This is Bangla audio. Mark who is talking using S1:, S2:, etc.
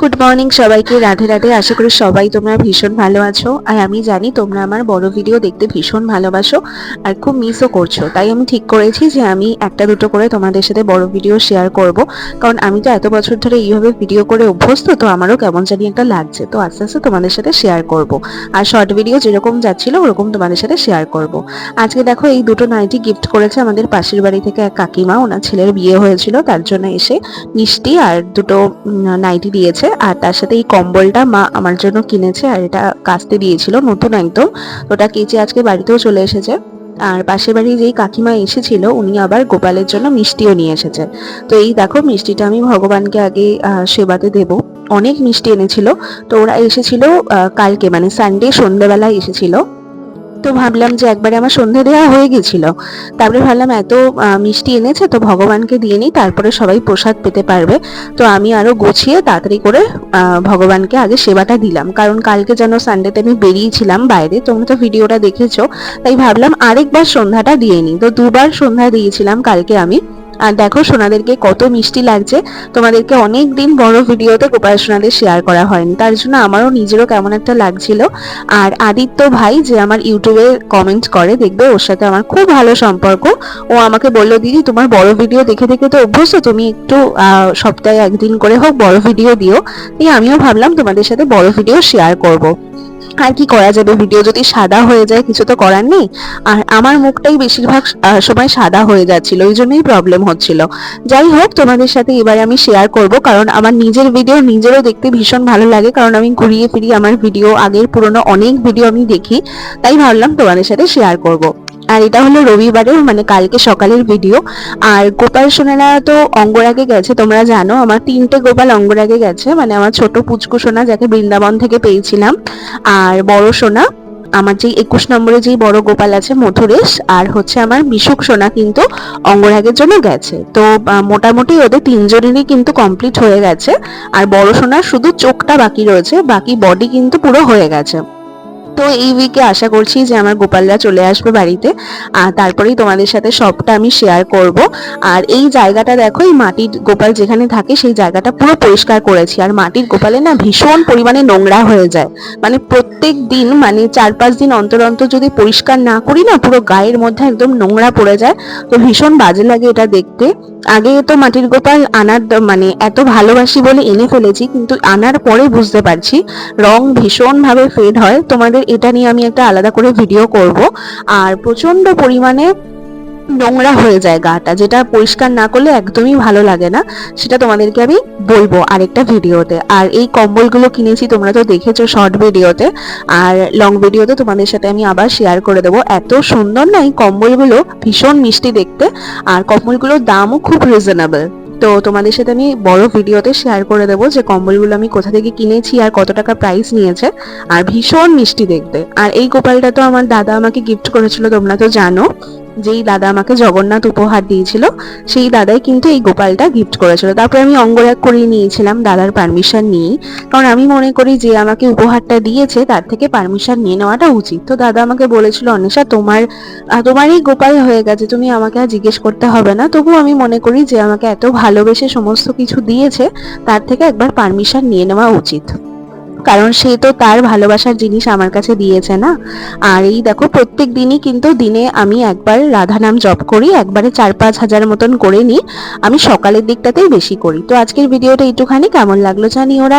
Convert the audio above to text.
S1: গুড মর্নিং সবাইকে, রাধে রাধে। আশা করি সবাই তোমরা ভীষণ ভালো আছো। আর আমি জানি তোমরা আমার বড় ভিডিও দেখতে ভীষণ ভালোবাসো আর খুব মিসও করছ। তাই আমি ঠিক করেছি যে আমি একটা দুটো করে তোমাদের সাথে বড় ভিডিও শেয়ার করব। কারণ আমি তো এত বছর ধরে এইভাবে ভিডিও করে অভ্যস্ত, তো আমারও কেমন জানি একটা লাগছে। তো আস্তে আস্তে তোমাদের সাথে শেয়ার করব। আর শর্ট ভিডিও যেরকম যাচ্ছিল, ওরকম তোমাদের সাথে শেয়ার করব। আজকে দেখো এই দুটো নাইটি গিফট করেছে আমাদের পাশের বাড়ি থেকে এক কাকিমা। ওনার ছেলের বিয়ে হয়েছিল, তার জন্য এসে মিষ্টি আর দুটো নাইটি দিয়েছে। আর তার সাথে এই কম্বলটা মা আমার জন্য কিনেছে আর এটা কাস্তে দিয়েছিল নতুন একদম। ওটা কেচে আজকে বাড়িতেও চলে এসেছে। আর পাশের বাড়ি যেই কাকিমা এসেছিল, উনি আবার গোপালের জন্য মিষ্টিও নিয়ে এসেছে। তো এই দেখো, মিষ্টিটা আমি ভগবানকে আগে সেবাতে দেব। অনেক মিষ্টি এনেছিল। তো ওরা এসেছিল কালকে মানে সানডে সন্ধ্যেবেলায় এসেছিল। তো ভাবলাম যে একবারে আমার সন্ধে দেওয়া হয়ে গেছিল। তারপরে ভাবলাম এত মিষ্টি এনেছে তো ভগবানকে দিয়ে নিই, তারপরে সবাই প্রসাদ পেতে পারবে। তো আমি আরও গুছিয়ে তাড়াতাড়ি করে ভগবানকে আগে সেবাটা দিলাম। কারণ কালকে যেন সানডেতে আমি বেরিয়েছিলাম বাইরে, তোমরা তো ভিডিওটা দেখেছ। তাই ভাবলাম আরেকবার সন্ধ্যাটা দিয়ে নিই। তো দুবার সন্ধ্যা দিয়েছিলাম কালকে আমি। আর দেখো সোনাদেরকে কত মিষ্টি লাগছে। তোমাদেরকে অনেক দিন বড় ভিডিওতে গোপাল সোনাদের শেয়ার করা হয়নি। তার জন্য আমারও নিজেরও কেমন একটা লাগছিল। আর আদিত্য ভাই যে আমার ইউটিউবে কমেন্ট করে, দেখবে ওর সাথে আমার খুব ভালো সম্পর্ক। ও আমাকে বলল, দিদি, তোমার বড় ভিডিও দেখে দেখে তো অভ্যস্ত। তুমি একটু সপ্তাহে একদিন করে হোক বড় ভিডিও দিও। আমিও ভাবলাম তোমাদের সাথে বড় ভিডিও শেয়ার করব। আর কি করা যাবে? ভিডিও যদি সাদা হয়ে যায়, কিছু তো করার নেই। আর আমার মুখটাই বেশিরভাগ সময় সাদা হয়ে যাচ্ছিল ওই জন্যই প্রবলেম হচ্ছিল। যাই হোক, তোমাদের সাথে এবার আমি শেয়ার করব, কারণ আমার নিজের ভিডিও নিজেরও দেখতে ভীষণ ভালো লাগে, কারণ আমি ঘুরিয়ে ফিরিয়ে আমার ভিডিও আগের পুরনো অনেক ভিডিও আমি দেখি। তাই ভাবলাম তোমাদের সাথে শেয়ার করব। আর এটা হলো রবিবারের মানে কালকে সকালের ভিডিও আর গোপাল সোনারা তো অঙ্গরাগে গেছে, তোমরা জানো, আমার তিনটে গোপাল অঙ্গরাগে গেছে মানে আমার ছোট পুচকু সোনা, যাকে বৃন্দাবন থেকে পেয়েছিলাম, আর বড় সোনা, আমার যেই একুশ নম্বরে যেই বড় গোপাল আছে, মথুরেশ, আর হচ্ছে আমার মিশুক সোনা কিন্তু অঙ্গরাগের জন্য গেছে। তো মোটামুটি ওদের তিনজনেরই কিন্তু কমপ্লিট হয়ে গেছে, আর বড় সোনার শুধু চোখটা বাকি রয়েছে, বাকি বডি কিন্তু পুরো হয়ে গেছে। তো এই উইকে আশা করছি যে আমার গোপালরা চলে আসবে বাড়িতে। আর তারপরেই তোমাদের সাথে সবটা আমি শেয়ার করব। আর এই জায়গাটা দেখো, এই মাটির গোপাল যেখানে থাকে সেই জায়গাটা পুরো পরিষ্কার করেছি। আর মাটির গোপালে না ভীষণ পরিমাণে নোংরা হয়ে যায়। মানে প্রত্যেক দিন মানে চার পাঁচ দিন অন্তর অন্তর যদি পরিষ্কার না করি না, পুরো গায়ের মধ্যে একদম নোংরা পড়ে যায়। তো ভীষণ বাজে লাগে এটা দেখতে। আগে তো মাটির গোপাল আনার মানে এত ভালোবাসি বলে এনে ফেলেছি, কিন্তু আনার পরে বুঝতে পারছি রং ভীষণভাবে ফেড হয়। তোমাদের এটা নিয়ে আমি একটা আলাদা করে ভিডিও করব। আর প্রচণ্ড পরিমাণে নোংরা হয়ে যায় গাটা, যেটা পরিষ্কার না করলে একদমই ভালো লাগে না, সেটা তোমাদেরকে আমি বলব আরেকটা ভিডিওতে। আর এই কম্বলগুলো কিনেছি, তোমরা তো দেখেছ শর্ট ভিডিওতে, আর লং ভিডিওতে তোমাদের সাথে আমি আবার শেয়ার করে দেবো। এত সুন্দর না এই কম্বলগুলো, ভীষণ মিষ্টি দেখতে, আর কম্বলগুলোর দামও খুব রিজনেবল তো তোমাদের সাথে আমি বড় ভিডিওতে শেয়ার করে দেবো যে কম্বলগুলো আমি কোথা থেকে কিনেছি আর কত টাকা প্রাইস নিয়েছে, আর ভীষণ মিষ্টি দেখতে। আর এই গোপালটা তো আমার দাদা আমাকে গিফট করেছিল, তোমরা তো জানো। যেই দাদা আমাকে জগন্নাথ উপহার দিয়েছিল, সেই দাদাই কিন্তু এই গোপালটা গিফট করেছিল। তারপরে আমি অঙ্গরাগ করিয়ে নিয়েছিলাম দাদার পারমিশন নিয়ে। কারণ আমি মনে করি যে আমাকে উপহারটা দিয়েছে, তার থেকে পারমিশন নিয়ে নেওয়াটা উচিত। তো দাদা আমাকে বলেছিল, অনেশা, তোমার তোমারই গোপাল হয়ে গেছে, তুমি আমাকে আর জিজ্ঞেস করতে হবে না। তবু আমি মনে করি যে আমাকে এত ভালোবেসে সমস্ত কিছু দিয়েছে, তার থেকে একবার পারমিশন নিয়ে নেওয়া উচিত। কারণ সে তো তার ভালোবাসার জিনিস আমার কাছে দিয়েছে না। আর এই দেখো, প্রত্যেক দিনই কিন্তু দিনে আমি একবার রাধা নাম জপ করি, একবারে চার পাঁচ হাজার মতন করে নিই। আমি সকালের দিকটাতেই বেশি করি। তো আজকের ভিডিওটা একটুখানি কেমন লাগল জানি ওরা